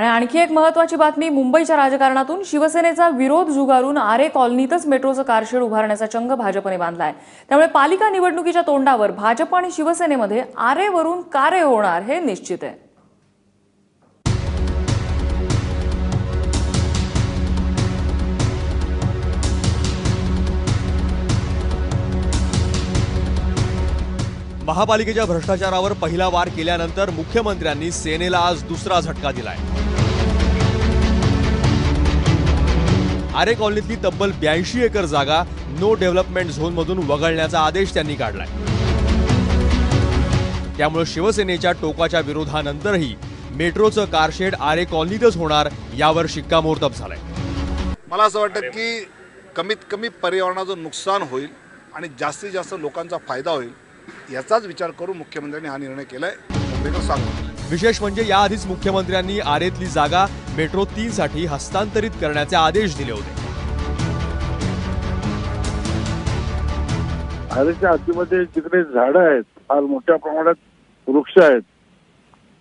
आणि आणखी एक महत्वाची बातमी मुंबईच्या राजकारणातून शिवसेनेचा विरोध जुगारून आरे कॉलनीतच मेट्रोचं कारशेड उभारण्याचा चंग भाजपने बांधला आहे त्यामुळे पालिका निवडणुकीच्या तोंडावर भाजप आणि शिवसेनेमध्ये आरेवरून कारे होणार हे निश्चित आहे. महापालिकेच्या भ्रष्टाचारावर पहिला वार केल्यानंतर मुख्यमंत्र्यांनी सेनेला आज दुसरा झटका दिलाय. आरे कॉलनीतली तब्बल ब्याऐंशी एकर जागा नो डेव्हलपमेंट झोन मधून वगळण्याचा आदेश त्यांनी काढलाय. त्यामुळे शिवसेनेच्या टोकाच्या विरोधानंतरही मेट्रोचं कारशेड आरे कॉलनीतच होणार यावर शिक्कामोर्तब झालंय. मला असं वाटतं की कमीत कमी पर्यावरणाचं नुकसान होईल आणि जास्तीत जास्त लोकांचा फायदा होईल याचाच विचार करून मुख्यमंत्र्यांनी हा निर्णय केलाय. विशेष म्हणजे याआधीच मुख्यमंत्र्यांनी आरेतली जागा मेट्रो तीन साठी हस्तांतरित करण्याचे आदेश दिले होते. आरेच्या हद्दीमध्ये जिकडे झाडं आहेत फार मोठ्या प्रमाणात वृक्ष आहेत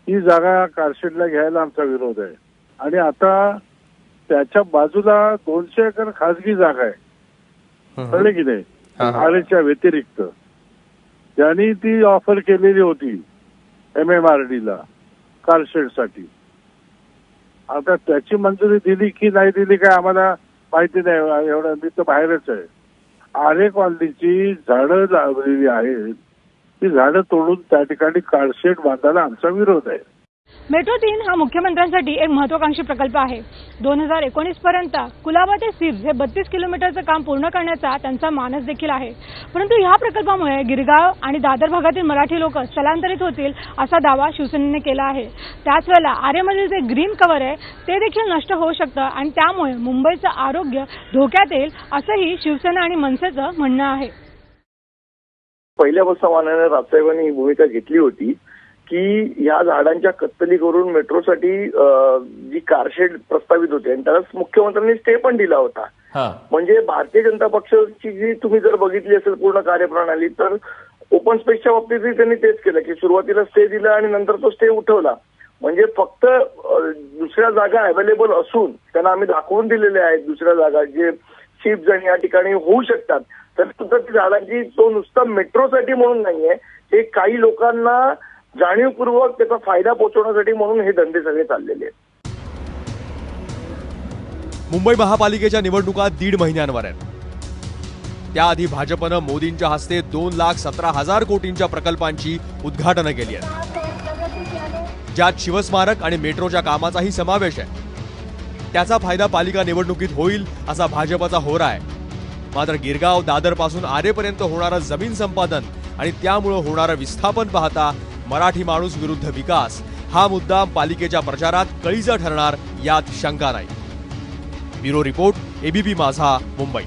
ही जागा कारशेडला घ्यायला आमचा विरोध आहे. आणि आता त्याच्या बाजूला दोनशे एकर खासगी जागा आहे. कळले की नाही? आरेच्या व्यतिरिक्त. त्यांनी ती ऑफर केलेली होती एम एम आर डी ला कारशेडसाठी. आता त्याची मंजुरी दिली की नाही दिली काय आम्हाला माहिती नाही. एवढं मी तर बाहेरच आहे. आरे कॉलनीची झाडं लावलेली आहेत. ती झाडं तोडून त्या ठिकाणी कारशेड बांधायला आमचा विरोध आहे. मेट्रो तीन हा मुख्यमंत्र्यांसाठी एक महत्वाकांक्षी प्रकल्प आहे. दोन हजार एकोणीस पर्यंत कुलाबा ते सिप्स हे बत्तीस किलोमीटरचं काम पूर्ण करण्याचा त्यांचा मानस देखील आहे. परंतु ह्या प्रकल्पामुळे गिरगाव आणि दादर भागातील मराठी लोक स्थलांतरित होतील असा दावा शिवसेनेने केला आहे. त्याच वेळेला आरेमधील जे ग्रीन कव्हर आहे ते देखील नष्ट होऊ शकतं आणि त्यामुळे मुंबईचं आरोग्य धोक्यात येईल असंही शिवसेना आणि मनसेचं म्हणणं आहे. पहिल्यापासून मानाने राजसाहेबांनी ही भूमिका घेतली होती. की या झाडांच्या कत्तली करून मेट्रोसाठी जी कारशेड प्रस्तावित होती आणि त्यालाच मुख्यमंत्र्यांनी स्टे पण दिला होता. म्हणजे भारतीय जनता पक्षाची जी तुम्ही जर बघितली असेल पूर्ण कार्यप्रणाली तर ओपन स्पेसच्या बाबतीतही त्यांनी तेच केलं की सुरुवातीला स्टे दिला आणि नंतर तो स्टे उठवला. म्हणजे फक्त दुसऱ्या जागा अवेलेबल असून त्यांना आम्ही दाखवून दिलेल्या आहेत दुसऱ्या जागा जे शिफ्ट आणि या ठिकाणी होऊ शकतात. तर सुद्धा ती झाडांची तो नुसता मेट्रोसाठी म्हणून नाहीये हे काही लोकांना जाणीवपूर्वक त्याचा फायदा पोहोचवण्यासाठी म्हणून हे धंदे सगळे चाललेले आहेत. मुंबई महापालिकेच्या निवडणुका दीड महिन्यांवर आहेत. त्याआधी भाजपनं मोदींच्या हस्ते दोन लाख सतरा हजार कोटींच्या प्रकल्पांची उद्घाटनं केली आहेत. ज्यात शिवस्मारक आणि मेट्रोच्या कामाचाही समावेश आहे. त्याचा फायदा पालिका निवडणुकीत होईल असा भाजपचा होरा आहे. मात्र गिरगाव दादरपासून आरेपर्यंत होणारं जमीन संपादन आणि त्यामुळं होणारं विस्थापन पाहता मराठी माणूस विरुद्ध विकास हा मुद्दा पालिकेच्या प्रचारात कळीचा ठरणार यात शंका नाही. ब्युरो रिपोर्ट एबीपी माझा मुंबई.